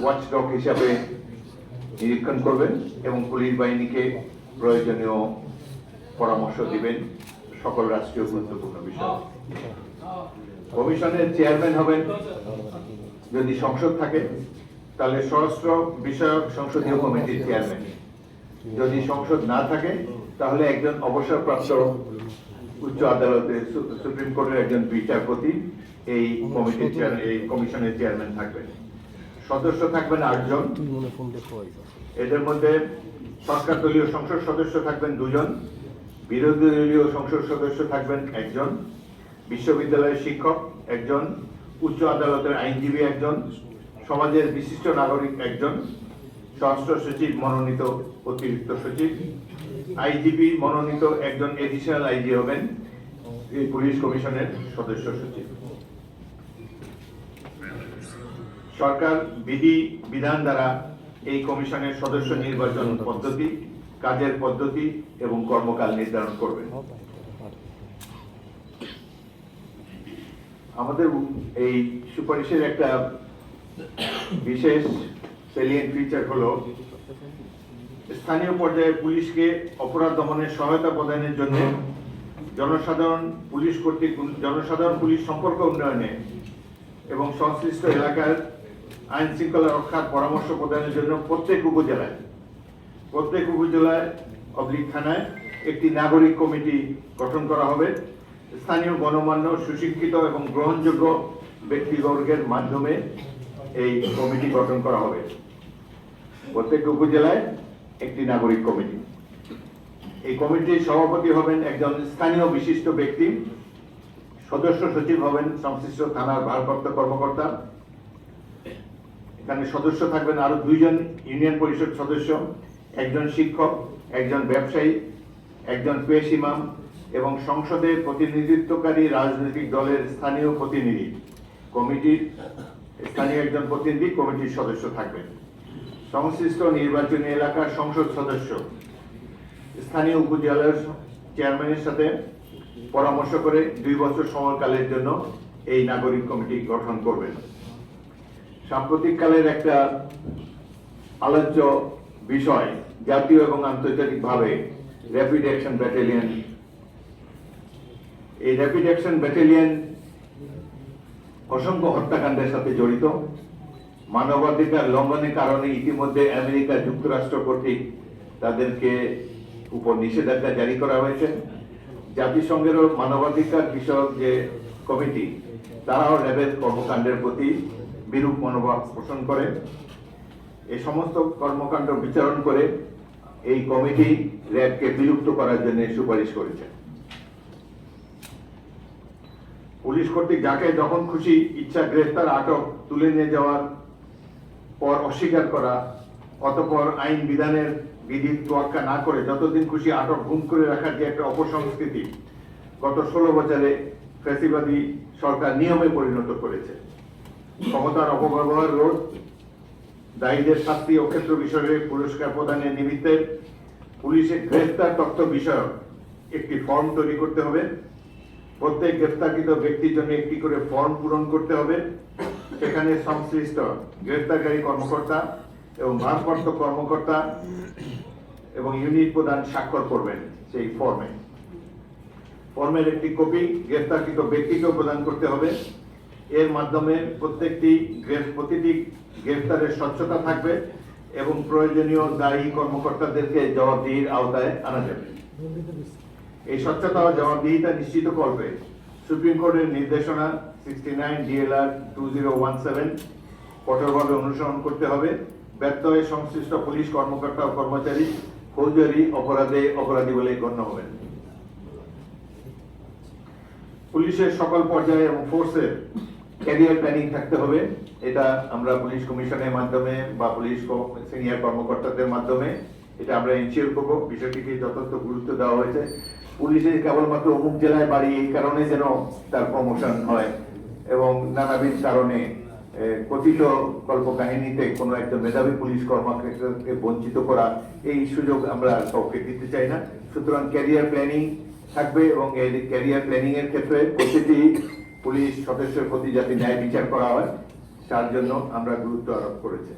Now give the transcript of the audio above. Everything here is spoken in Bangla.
ওয়াচডগ হিসাবে নিরীক্ষণ করবেন এবং পুলিশ বাহিনীকে প্রয়োজনীয় পরামর্শ দিবেন। সকল রাষ্ট্রীয় গুরুত্বপূর্ণ বিষয়। কমিশনের চেয়ারম্যান হবেন। যদি সংসদ থাকে, তাহলে স্বরাষ্ট্র বিষয়ক সংসদীয় কমিটির চেয়ারম্যান। যদি সংসদ না থাকে, তাহলে একজন অবসরপ্রাপ্ত উচ্চ আদালতের সু- সুপ্রিম কোর্টের একজন বিচারপতি এই কমিটির এই কমিশনের চেয়ারম্যান থাকবেন। সদস্য থাকবেন আটজন। এদের মধ্যে সরকার দলীয় সংসদ সদস্য থাকবেন দুজন বিরোধী দলীয় সংসদ সদস্য থাকবেন একজন বিশ্ববিদ্যালয়ের শিক্ষক একজন উচ্চ আদালতের আইনজীবী একজন সমাজের বিশিষ্ট নাগরিক একজন স্বরাষ্ট্র সচিব মনোনীত অতিরিক্ত সচিব আইজিপি মনোনীত একজন এডিশনাল আইজি হবেন এই পুলিশ কমিশনের সদস্য সচিব। সরকার, বিধি, বিধান দ্বারা এই কমিশনের সদস্য নির্বাচন পদ্ধতি, কাজের পদ্ধতি এবং কর্মকাল নির্ধারণ করবে। আমাদের এই সুপারিশের একটা বিশেষ সেলিয়েন্ট ফিচার হলো, স্থানীয় পর্যায়ে পুলিশকে অপরাধ দমনের সহায়তা প্রদানের জন্য জনসাধারণ পুলিশ কর্তৃক, জনসাধারণ পুলিশ সম্পর্ক উন্নয়নে এবং সংশ্লিষ্ট এলাকার আইন শৃঙ্খলা রক্ষার পরামর্শ প্রদানের জন্য প্রত্যেক উপজেলায় প্রত্যেক উপজেলায় অবলিক থানায় একটি নাগরিক কমিটি গঠন করা হবে। স্থানীয় গণমান্য, সুশিক্ষিত এবং গ্রহণযোগ্য ব্যক্তিবর্গের মাধ্যমে এই কমিটি গঠন করা হবে। প্রত্যেক উপজেলায় একটি নাগরিক কমিটি। এই কমিটির সভাপতি হবেন একজন স্থানীয় বিশিষ্ট ব্যক্তি। সদস্য সচিব হবেন সংশ্লিষ্ট থানার ভারপ্রাপ্ত কর্মকর্তা। এখানে সদস্য থাকবেন আরও দুইজন ইউনিয়ন পরিষদ সদস্য, একজন শিক্ষক, একজন ব্যবসায়ী, একজন পেশ ইমাম এবং সংসদে প্রতিনিধিত্বকারী রাজনৈতিক দলের স্থানীয় প্রতিনিধি। কমিটির স্থানীয় একজন প্রতিনিধি কমিটির সদস্য থাকবেন। সংশ্লিষ্ট নির্বাচনী এলাকার সংসদ সদস্য, স্থানীয় উপজেলার চেয়ারম্যানের সাথে পরামর্শ করে দুই বছর সময়কালের জন্য এই নাগরিক কমিটি গঠন করবেন। সাম্প্রতিককালের একটা আলোচ্য বিষয়, জাতীয় এবং আন্তর্জাতিকভাবে র্যাপিড অ্যাকশন ব্যাটালিয়ন এই র্যাপিড অ্যাকশন ব্যাটালিয়ন অসংখ্য হত্যাকাণ্ডের সাথে জড়িত। মানবাধিকার লঙ্ঘনের কারণে ইতিমধ্যে আমেরিকা যুক্তরাষ্ট্র কর্তৃক তাদেরকে উপর নিষেধাজ্ঞা জারি করা হয়েছে। জাতিসংঘেরও মানবাধিকার বিষয়ক যে কমিটি, তারাও র্যাবের কর্মকাণ্ডের প্রতি বিরূপ মনোভাব পোষণ করে। এই সমস্ত কর্মকাণ্ড বিচারণ করে এই কমিটি র্যাবকে বিলুপ্ত করার জন্য সুপারিশ করেছে। পুলিশ কর্তৃক যাকে যখন খুশি ইচ্ছা গ্রেফতার, আটক, তুলে নিয়ে যাওয়ার পর অস্বীকার করা, অতপর আইন বিধানের বিধি তোয়াক্কা না করে যতদিন খুশি আটক গুম করে রাখার যে একটা অপসংস্কৃতি গত ষোলো বছরে ফ্যাসিবাদী সরকার নিয়মে পরিণত করেছে। ক্ষমতার অপব্যবহার রোধ, দায়ীদের শাস্তি ও ক্ষেত্র বিষয়ে পুরস্কার প্রদানের নিমিত্তে পুলিশের গ্রেফতার তথ্য বিষয়ক একটি ফর্ম তৈরি করতে হবে। প্রত্যেক গ্রেফতারকৃত ব্যক্তির জন্য একটি করে ফর্ম পূরণ করতে হবে। সেখানে সংশ্লিষ্ট গ্রেফতারকারী কর্মকর্তা এবং ভারপ্রাপ্ত কর্মকর্তা এবং ইউনিট প্রধান স্বাক্ষর করবেন সেই ফর্মে। ফর্মের একটি কপি গ্রেফতারকৃত ব্যক্তিকেও প্রদান করতে হবে। এর মাধ্যমে প্রত্যেকটি প্রতিটি গ্রেফতারের স্বচ্ছতা থাকবে এবং প্রয়োজনীয় দায়ী কর্মকর্তাদেরকে জবাবদিহির আওতায় আনা যাবে। এই স্বচ্ছতা ও জবাবদিহিতা নিশ্চিত করবে সুপ্রিম কোর্টের নির্দেশনা sixty nine D L R two zero কঠোরভাবে অনুসরণ করতে হবে। ব্যর্থ হয়ে সংশ্লিষ্ট পুলিশ কর্মকর্তা ও কর্মচারী ফৌজদারি অপরাধে অপরাধী বলে গণ্য হবেন। পুলিশের সকল পর্যায়ে এবং ফোর্সের ক্যারিয়ার প্ল্যানিং থাকতে হবে। এটা আমরা পুলিশ কমিশনের মাধ্যমে বা পুলিশ সিনিয়র কর্মকর্তাদের মাধ্যমে এটা আমরা এনশিওর করব। বিষয়টিকে যথার্থ গুরুত্ব দেওয়া হয়েছে। পুলিশের কেবলমাত্র অমুক জেলায় বাড়ি এই কারণে যেন তার প্রমোশন হয় এবং নানাবিধ কারণে কথিত কল্পকাহিনীতে কোনো একটা মেধাবী পুলিশ কর্মকর্তাকে বঞ্চিত করা এই সুযোগ আমরা কাউকে দিতে চাই না। সুতরাং ক্যারিয়ার প্ল্যানিং থাকবে এবং এই ক্যারিয়ার প্ল্যানিং এর ক্ষেত্রে প্রতিটি পুলিশ সদস্যের প্রতি যাতে ন্যায় বিচার করা হয় তার জন্য আমরা গুরুত্ব আরোপ করেছি।